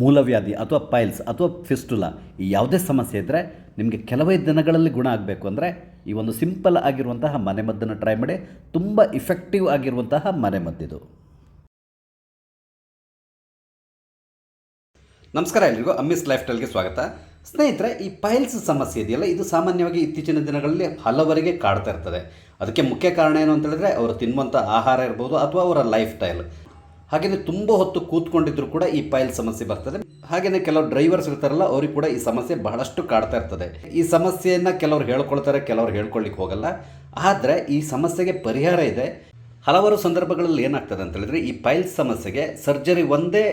ಮೂಲವ್ಯಾಧಿ ಅಥವಾ ಪೈಲ್ಸ್ ಅಥವಾ ಫಿಸ್ಟುಲಾ ಈ ಯಾವುದೇ ಸಮಸ್ಯೆ ಇದ್ದರೆ ನಿಮಗೆ ಕೆಲವೇ ದಿನಗಳಲ್ಲಿ ಗುಣ ಆಗಬೇಕು ಅಂದರೆ ಈ ಒಂದು ಸಿಂಪಲ್ ಆಗಿರುವಂತಹ ಮನೆಮದ್ದನ್ನು ಟ್ರೈ ಮಾಡಿ, ತುಂಬ ಇಫೆಕ್ಟಿವ್ ಆಗಿರುವಂತಹ ಮನೆಮದ್ದಿದು. ನಮಸ್ಕಾರ ಎಲ್ರಿಗೂ, ಅಮ್ಮಿಸ್ ಲೈಫ್ ಸ್ಟೈಲ್ಗೆ ಸ್ವಾಗತ. ಸ್ನೇಹಿತರೆ, ಈ ಪೈಲ್ಸ್ ಸಮಸ್ಯೆ ಇದೆಯಲ್ಲ, ಇದು ಸಾಮಾನ್ಯವಾಗಿ ಇತ್ತೀಚಿನ ದಿನಗಳಲ್ಲಿ ಹಲವರಿಗೆ ಕಾಡ್ತಾ ಇರ್ತದೆ. ಅದಕ್ಕೆ ಮುಖ್ಯ ಕಾರಣ ಏನು ಅಂತ ಹೇಳಿದ್ರೆ, ಅವರು ತಿನ್ನುವಂಥ ಆಹಾರ ಇರ್ಬೋದು ಅಥವಾ ಅವರ ಲೈಫ್ ಸ್ಟೈಲ್ ಹಾಗೆಯೇ ತುಂಬ ಹೊತ್ತು ಕೂತ್ಕೊಂಡಿದ್ರು ಕೂಡ ಈ ಪೈಲ್ ಸಮಸ್ಯೆ ಬರ್ತದೆ. ಹಾಗೆಯೇ ಕೆಲವು ಡ್ರೈವರ್ಸ್ ಇರ್ತಾರಲ್ಲ, ಅವ್ರಿಗೆ ಕೂಡ ಈ ಸಮಸ್ಯೆ ಬಹಳಷ್ಟು ಕಾಡ್ತಾ ಇರ್ತದೆ. ಈ ಸಮಸ್ಯೆಯನ್ನು ಕೆಲವರು ಹೇಳ್ಕೊಳ್ತಾರೆ, ಕೆಲವರು ಹೇಳ್ಕೊಳ್ಳಿಕ್ಕೆ ಹೋಗಲ್ಲ. ಆದರೆ ಈ ಸಮಸ್ಯೆಗೆ ಪರಿಹಾರ ಇದೆ. ಹಲವಾರು ಸಂದರ್ಭಗಳಲ್ಲಿ ಏನಾಗ್ತದೆ ಅಂತ ಹೇಳಿದ್ರೆ, ಈ ಪೈಲ್ ಸಮಸ್ಯೆಗೆ ಸರ್ಜರಿ ಒಂದೇ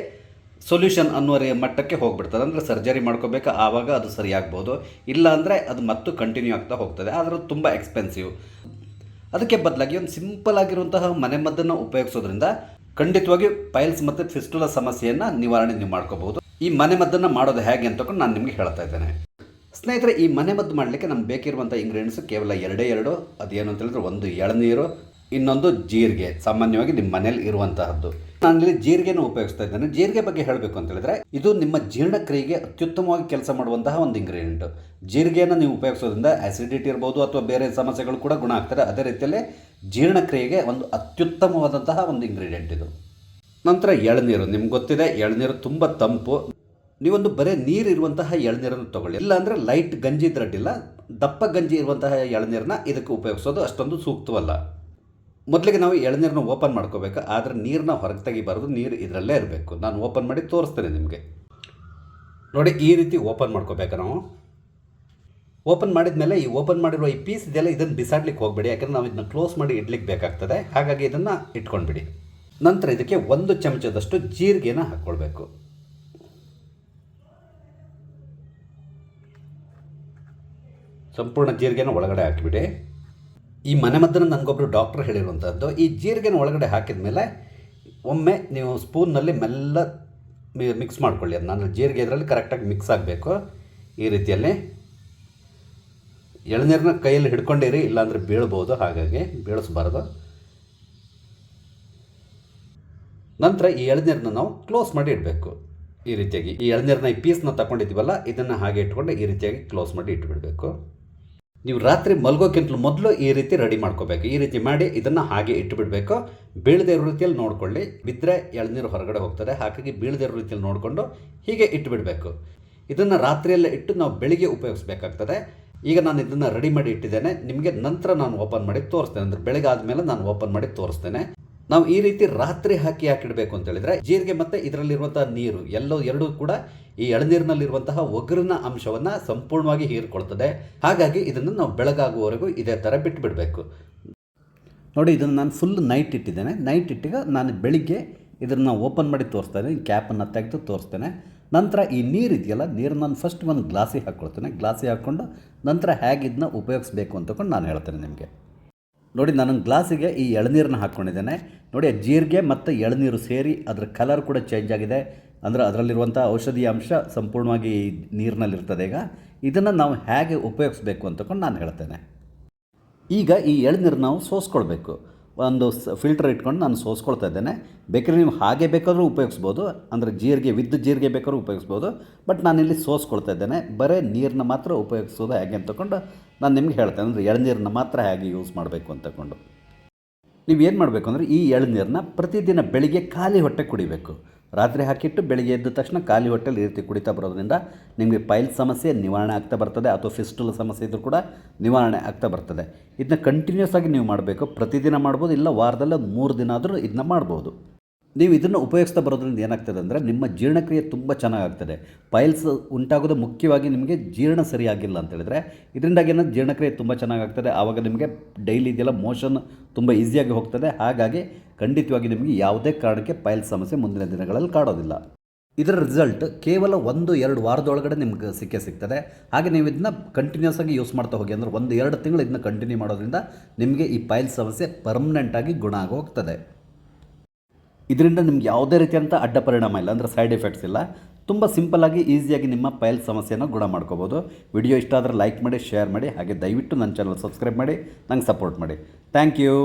ಸೊಲ್ಯೂಷನ್ ಅನ್ನೋ ಮಟ್ಟಕ್ಕೆ ಹೋಗ್ಬಿಡ್ತದೆ. ಅಂದರೆ ಸರ್ಜರಿ ಮಾಡ್ಕೋಬೇಕು? ಆವಾಗ ಅದು ಸರಿಯಾಗ್ಬೋದು. ಇಲ್ಲ ಅಂದರೆ ಅದು ಮತ್ತು ಕಂಟಿನ್ಯೂ ಆಗ್ತಾ ಹೋಗ್ತದೆ. ಆದರೆ ತುಂಬ ಎಕ್ಸ್ಪೆನ್ಸಿವ್ ಅದಕ್ಕೆ ಬದಲಾಗಿ ಒಂದು ಸಿಂಪಲ್ ಆಗಿರುವಂತಹ ಮನೆಮದ್ದನ್ನು ಉಪಯೋಗಿಸೋದ್ರಿಂದ ಖಂಡಿತವಾಗಿ ಪೈಲ್ಸ್ ಮತ್ತು ಫಿಸ್ಟುಲ ಸಮಸ್ಯೆಯನ್ನು ನಿವಾರಣೆ ನೀವು ಮಾಡ್ಕೋಬಹುದು. ಈ ಮನೆಮದ್ದನ್ನು ಮಾಡೋದು ಹೇಗೆ ಅಂತ ನಾನು ನಿಮಗೆ ಹೇಳ್ತಾ ಇದ್ದೇನೆ. ಸ್ನೇಹಿತರೆ, ಈ ಮನೆಮದ್ದು ಮಾಡಲಿಕ್ಕೆ ನಮ್ಗೆ ಬೇಕಿರುವಂಥ ಇಂಗ್ರೀಡಿಯೆಂಟ್ಸು ಕೇವಲ ಎರಡೇ ಎರಡು, ಅದೇನು ಅಂತ ಹೇಳಿದ್ರೆ ಒಂದು ಎಳನೀರು, ಇನ್ನೊಂದು ಜೀರಿಗೆ, ಸಾಮಾನ್ಯವಾಗಿ ನಿಮ್ಮ ಮನೇಲಿ ಇರುವಂತಹದ್ದು. ನಾನಿಲ್ಲಿ ಜೀರಿಗೆನ ಉಪಯೋಗಿಸ್ತಾ ಇದ್ದೇನೆ. ಜೀರಿಗೆ ಬಗ್ಗೆ ಹೇಳಬೇಕು ಅಂತ ಹೇಳಿದ್ರೆ, ಇದು ನಿಮ್ಮ ಜೀರ್ಣಕ್ರಿಯೆಗೆ ಅತ್ಯುತ್ತಮವಾಗಿ ಕೆಲಸ ಮಾಡುವಂತಹ ಒಂದು ಇಂಗ್ರೀಡಿಯೆಂಟ್ ಜೀರಿಗೆಯನ್ನು ನೀವು ಉಪಯೋಗಿಸೋದ್ರಿಂದ ಆಸಿಡಿಟಿ ಇರ್ಬೋದು ಅಥವಾ ಬೇರೆ ಸಮಸ್ಯೆಗಳು ಕೂಡ ಗುಣ ಆಗ್ತಾರೆ. ಅದೇ ರೀತಿಯಲ್ಲಿ ಜೀರ್ಣಕ್ರಿಯೆಗೆ ಒಂದು ಅತ್ಯುತ್ತಮವಾದಂತಹ ಒಂದು ಇಂಗ್ರೀಡಿಯೆಂಟ್ ಇದು. ನಂತರ ಎಳನೀರು. ನಿಮ್ಗೆ ಗೊತ್ತಿದೆ, ಎಳನೀರು ತುಂಬ ತಂಪು. ನೀವೊಂದು ಬರೀ ನೀರು ಇರುವಂತಹ ಎಳನೀರನ್ನು ತಗೊಳ್ಳಿ. ಇಲ್ಲ ಅಂದರೆ ಲೈಟ್ ಗಂಜಿ ಇದ್ರಡ್ಡಿಲ್ಲ ದಪ್ಪ ಗಂಜಿ ಇರುವಂತಹ ಎಳನೀರನ್ನ ಇದಕ್ಕೆ ಉಪಯೋಗಿಸೋದು ಅಷ್ಟೊಂದು ಸೂಕ್ತವಲ್ಲ. ಮೊದಲಿಗೆ ನಾವು ಎಳನೀರನ್ನ ಓಪನ್ ಮಾಡ್ಕೋಬೇಕು, ಆದರೆ ನೀರನ್ನ ಹೊರಗೆ ತೆಗಿಬಾರ್ದು ನೀರು ಇದರಲ್ಲೇ ಇರಬೇಕು. ನಾನು ಓಪನ್ ಮಾಡಿ ತೋರಿಸ್ತೇನೆ ನಿಮಗೆ. ನೋಡಿ, ಈ ರೀತಿ ಓಪನ್ ಮಾಡ್ಕೋಬೇಕು ನಾವು. ಓಪನ್ ಮಾಡಿದ ಮೇಲೆ ಈ ಓಪನ್ ಮಾಡಿರುವ ಈ ಪೀಸ್ ಇದೆಲ್ಲ ಇದನ್ನು ಬಿಸಾಡ್ಲಿಕ್ಕೆ ಹೋಗಬೇಡಿ, ಯಾಕಂದರೆ ನಾವು ಇದನ್ನ ಕ್ಲೋಸ್ ಮಾಡಿ ಇಡ್ಲಿಕ್ಕೆ ಬೇಕಾಗ್ತದೆ. ಹಾಗಾಗಿ ಇದನ್ನು ಇಟ್ಕೊಂಡ್ಬಿಡಿ. ನಂತರ ಇದಕ್ಕೆ ಒಂದು ಚಮಚದಷ್ಟು ಜೀರಿಗೆನ ಹಾಕ್ಕೊಳ್ಬೇಕು ಸಂಪೂರ್ಣ ಜೀರಿಗೆನ ಒಳಗಡೆ ಹಾಕಿಬಿಡಿ. ಈ ಮನೆಮದ್ದನ್ನು ನನಗೊಬ್ಬರು ಡಾಕ್ಟ್ರ್ ಹೇಳಿರುವಂಥದ್ದು ಈ ಜೀರಿಗೆನ ಒಳಗಡೆ ಹಾಕಿದ ಮೇಲೆ ಒಮ್ಮೆ ನೀವು ಸ್ಪೂನ್ನಲ್ಲಿ ಮೆಲ್ಲ ಮಿಕ್ಸ್ ಮಾಡ್ಕೊಳ್ಳಿ ಅದು ನಾನು ಜೀರಿಗೆ ಇದರಲ್ಲಿ ಕರೆಕ್ಟಾಗಿ ಮಿಕ್ಸ್ ಆಗಬೇಕು. ಈ ರೀತಿಯಲ್ಲಿ ಎಳನೀರನ್ನ ಕೈಯಲ್ಲಿ ಹಿಡ್ಕೊಂಡಿರಿ, ಇಲ್ಲಾಂದರೆ ಬೀಳ್ಬೋದು, ಹಾಗಾಗಿ ಬೀಳಿಸ್ಬಾರ್ದು. ನಂತರ ಈ ಎಳನೀರನ್ನ ನಾವು ಕ್ಲೋಸ್ ಮಾಡಿ ಇಡಬೇಕು. ಈ ರೀತಿಯಾಗಿ ಈ ಎಳನೀರನ್ನ ಈ ಪೀಸ್ನ ತಗೊಂಡಿದ್ದೀವಲ್ಲ ಇದನ್ನು ಹಾಗೆ ಇಟ್ಕೊಂಡು ಈ ರೀತಿಯಾಗಿ ಕ್ಲೋಸ್ ಮಾಡಿ ಇಟ್ಬಿಡಬೇಕು. ನೀವು ರಾತ್ರಿ ಮಲ್ಗೋಕ್ಕಿಂತಲೂ ಮೊದಲು ಈ ರೀತಿ ರೆಡಿ ಮಾಡ್ಕೋಬೇಕು. ಈ ರೀತಿ ಮಾಡಿ ಇದನ್ನು ಹಾಗೆ ಇಟ್ಟುಬಿಡಬೇಕು. ಬೀಳದಿರೋ ರೀತಿಯಲ್ಲಿ ನೋಡಿಕೊಳ್ಳಿ. ಬಿದ್ದರೆ ಎಳನೀರು ಹೊರಗಡೆ ಹೋಗ್ತದೆ. ಹಾಗಾಗಿ ಬೀಳದಿರೋ ರೀತಿಯಲ್ಲಿ ನೋಡಿಕೊಂಡು ಹೀಗೆ ಇಟ್ಟುಬಿಡಬೇಕು. ಇದನ್ನು ರಾತ್ರಿಯಲ್ಲೇ ಇಟ್ಟು ನಾವು ಬೆಳಿಗ್ಗೆ ಉಪಯೋಗಿಸ್ಬೇಕಾಗ್ತದೆ. ಈಗ ನಾನು ಇದನ್ನು ರೆಡಿ ಮಾಡಿ ಇಟ್ಟಿದ್ದೇನೆ. ನಿಮಗೆ ನಂತರ ನಾನು ಓಪನ್ ಮಾಡಿ ತೋರಿಸ್ತೇನೆ. ಅಂದರೆ ಬೆಳಗ್ಗೆ ಆದಮೇಲೆ ನಾನು ಓಪನ್ ಮಾಡಿ ತೋರಿಸ್ತೇನೆ. ನಾವು ಈ ರೀತಿ ರಾತ್ರಿ ಹಾಕಿ ಹಾಕಿಡಬೇಕು ಅಂತ ಹೇಳಿದ್ರೆ ಜೀರಿಗೆ ಮತ್ತು ಇದರಲ್ಲಿರುವಂತಹ ನೀರು, ಎಲ್ಲೋ ಎರಡೂ ಕೂಡ ಈ ಎಳನೀರಿನಲ್ಲಿರುವಂತಹ ಒಗ್ಗರಿನ ಅಂಶವನ್ನು ಸಂಪೂರ್ಣವಾಗಿ ಹೀರ್ಕೊಳ್ತದೆ. ಹಾಗಾಗಿ ಇದನ್ನು ನಾವು ಬೆಳಗಾಗುವವರೆಗೂ ಇದೇ ಥರ ಬಿಟ್ಟುಬಿಡಬೇಕು ನೋಡಿ, ಇದನ್ನು ನಾನು ಫುಲ್ ನೈಟ್ ಇಟ್ಟಿದ್ದೇನೆ. ನೈಟ್ ಇಟ್ಟಿಗ ನಾನು ಬೆಳಿಗ್ಗೆ ಇದನ್ನು ಓಪನ್ ಮಾಡಿ ತೋರಿಸ್ತಾ ಇದ್ದೀನಿ ಕ್ಯಾಪನ್ನು ತೆಗೆದು ತೋರಿಸ್ತೇನೆ. ನಂತರ ಈ ನೀರು ಇದೆಯಲ್ಲ ನೀರು ನಾನು ಫಸ್ಟ್ ಒಂದು ಗ್ಲಾಸಿಗೆ ಹಾಕ್ಕೊಳ್ತೇನೆ ಗ್ಲಾಸಿಗೆ ಹಾಕ್ಕೊಂಡು ನಂತರ ಹೇಗೆ ಇದನ್ನ ಉಪಯೋಗಿಸ್ಬೇಕು ಅಂತಕೊಂಡು ನಾನು ಹೇಳ್ತೇನೆ ನಿಮಗೆ. ನೋಡಿ ನಾನು ಗ್ಲಾಸಿಗೆ ಈ ಎಳನೀರನ್ನ ಹಾಕ್ಕೊಂಡಿದ್ದೇನೆ. ನೋಡಿ ಜೀರಿಗೆ ಮತ್ತು ಎಳನೀರು ಸೇರಿ ಅದರ ಕಲರ್ ಕೂಡ ಚೇಂಜ್ ಆಗಿದೆ. ಅಂದರೆ ಅದರಲ್ಲಿರುವಂಥ ಔಷಧೀಯ ಅಂಶ ಸಂಪೂರ್ಣವಾಗಿ ನೀರಿನಲ್ಲಿರ್ತದೆ ಈಗ. ಇದನ್ನು ನಾವು ಹೇಗೆ ಉಪಯೋಗಿಸ್ಬೇಕು ಅಂತಕೊಂಡು ನಾನು ಹೇಳ್ತೇನೆ. ಈಗ ಈ ಎಳನೀರು ನಾವು ಸೋಸ್ಕೊಳ್ಬೇಕು. ಒಂದು ಫಿಲ್ಟರ್ ಇಟ್ಕೊಂಡು ನಾನು ಸೋಸ್ಕೊಳ್ತಾ ಇದ್ದೇನೆ. ಬೇಕಾದ್ರೆ ನೀವು ಹಾಗೆ ಬೇಕಾದರೂ ಉಪಯೋಗಿಸ್ಬೋದು. ಅಂದರೆ ಜೀರಿಗೆ ವಿದ್ ಜೀರಿಗೆ ಬೇಕಾದ್ರೂ ಉಪಯೋಗಿಸ್ಬೋದು. ಬಟ್ ನಾನಿಲ್ಲಿ ಸೋಸ್ಕೊಳ್ತಾ ಇದ್ದೇನೆ. ಬರೀ ನೀರನ್ನ ಮಾತ್ರ ಉಪಯೋಗಿಸೋದು ಹೇಗೆ ಅಂತಕೊಂಡು ನಾನು ನಿಮ್ಗೆ ಹೇಳ್ತೇನೆ, ಅಂದರೆ ಎಳನೀರನ್ನ ಮಾತ್ರ ಹೇಗೆ ಯೂಸ್ ಮಾಡಬೇಕು ಅಂತಕೊಂಡು ನೀವು ಏನು ಮಾಡಬೇಕು ಅಂದರೆ ಈ ಎಳನೀರನ್ನ ಪ್ರತಿದಿನ ಬೆಳಿಗ್ಗೆ ಖಾಲಿ ಹೊಟ್ಟೆ ಕುಡಿಬೇಕು. ರಾತ್ರಿ ಹಾಕಿಟ್ಟು ಬೆಳಿಗ್ಗೆ ಎದ್ದ ತಕ್ಷಣ ಖಾಲಿ ಹೊಟ್ಟೆಲಿ ಈ ರೀತಿ ಕುಡಿತಾ ಬರೋದ್ರಿಂದ ನಿಮಗೆ ಪೈಲ್ ಸಮಸ್ಯೆ, ನಿವಾರಣೆ ಆಗ್ತಾ ಬರ್ತದೆ, ಅಥವಾ ಫಿಸ್ಟುಲ್ ಸಮಸ್ಯೆ ಇದ್ದರೂ ಕೂಡ ನಿವಾರಣೆ ಆಗ್ತಾ ಬರ್ತದೆ. ಇದನ್ನ ಕಂಟಿನ್ಯೂಸ್ ಆಗಿ ನೀವು ಮಾಡಬೇಕು. ಪ್ರತಿದಿನ ಮಾಡ್ಬೋದು, ಇಲ್ಲ ವಾರದಲ್ಲಿ ಮೂರು ದಿನ ಆದರೂ ಇದನ್ನ ಮಾಡ್ಬೋದು. ನೀವು ಇದನ್ನು ಉಪಯೋಗಿಸ್ತಾ ಬರೋದ್ರಿಂದ ಏನಾಗ್ತದೆ ಅಂದರೆ ನಿಮ್ಮ ಜೀರ್ಣಕ್ರಿಯೆ ತುಂಬ ಚೆನ್ನಾಗಾಗ್ತದೆ. ಪೈಲ್ಸ್ ಉಂಟಾಗೋದು ಮುಖ್ಯವಾಗಿ ನಿಮಗೆ ಜೀರ್ಣ ಸರಿಯಾಗಿಲ್ಲ ಅಂತ ಹೇಳಿದ್ರೆ ಇದರಿಂದಾಗಿ ಏನೋ ಜೀರ್ಣಕ್ರಿಯೆ ತುಂಬ ಚೆನ್ನಾಗಾಗ್ತದೆ. ಆವಾಗ ನಿಮಗೆ ಡೈಲಿ ಇದೆಲ್ಲ ಮೋಷನ್ ತುಂಬ ಈಸಿಯಾಗಿ ಹೋಗ್ತದೆ. ಹಾಗಾಗಿ ಖಂಡಿತವಾಗಿ ನಿಮಗೆ ಯಾವುದೇ ಕಾರಣಕ್ಕೆ ಪೈಲ್ ಸಮಸ್ಯೆ ಮುಂದಿನ ದಿನಗಳಲ್ಲಿ ಕಾಡೋದಿಲ್ಲ. ಇದರ ರಿಸಲ್ಟ್ ಕೇವಲ ಒಂದು, ಎರಡು ವಾರದೊಳಗಡೆ ನಿಮ್ಗೆ ಸಿಕ್ಕೇ ಸಿಗ್ತದೆ. ಹಾಗೆ ನೀವು ಇದನ್ನ ಕಂಟಿನ್ಯೂಸ್ ಆಗಿ ಯೂಸ್ ಮಾಡ್ತಾ ಹೋಗಿ ಅಂದರೆ ಒಂದು, ಎರಡು ತಿಂಗಳು ಇದನ್ನ ಕಂಟಿನ್ಯೂ ಮಾಡೋದ್ರಿಂದ ನಿಮಗೆ ಈ ಪೈಲ್ ಸಮಸ್ಯೆ ಪರ್ಮನೆಂಟಾಗಿ ಗುಣ ಆಗೋಗ್ತದೆ. ಇದರಿಂದ ನಿಮ್ಗೆ ಯಾವುದೇ ರೀತಿಯಂಥ ಅಡ್ಡ ಪರಿಣಾಮ ಇಲ್ಲ, ಅಂದರೆ ಸೈಡ್ ಎಫೆಕ್ಟ್ಸ್ ಇಲ್ಲ. ತುಂಬ ಸಿಂಪಲ್ಲಾಗಿ ಈಸಿಯಾಗಿ ನಿಮ್ಮ ಪೈಲ್ ಸಮಸ್ಯೆನ ಗುಣ ಮಾಡ್ಕೋಬೋದು. ವಿಡಿಯೋ ಇಷ್ಟ ಆದರೆ ಲೈಕ್ ಮಾಡಿ ಶೇರ್ ಮಾಡಿ, ಹಾಗೆ ದಯವಿಟ್ಟು ನನ್ನ ಚಾನಲ್ ಸಬ್ಸ್ಕ್ರೈಬ್ ಮಾಡಿ, ನಂಗೆ ಸಪೋರ್ಟ್ ಮಾಡಿ. Thank you